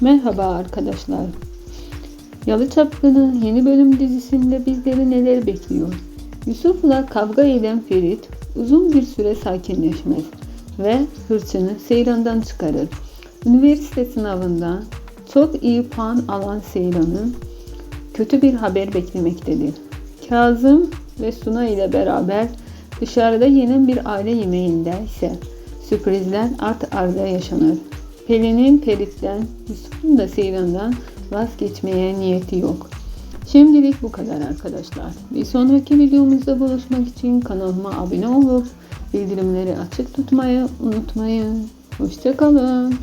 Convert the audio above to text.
Merhaba arkadaşlar. Yalı Çapkını yeni bölüm dizisinde bizleri neler bekliyor? Yusuf'la kavga eden Ferit uzun bir süre sakinleşmez ve hırçını Seyran'dan çıkarır. Üniversite sınavından çok iyi puan alan Seyran'ın kötü bir haber beklemektedir. Kazım ve Suna ile beraber dışarıda yenen bir aile yemeğinde ise sürprizler art arda yaşanır. Pelin'in Ferit'ten, Yusuf'un da Seyran'dan vazgeçmeye niyeti yok. Şimdilik bu kadar arkadaşlar. Bir sonraki videomuzda buluşmak için kanalıma abone olup bildirimleri açık tutmayı unutmayın. Hoşçakalın.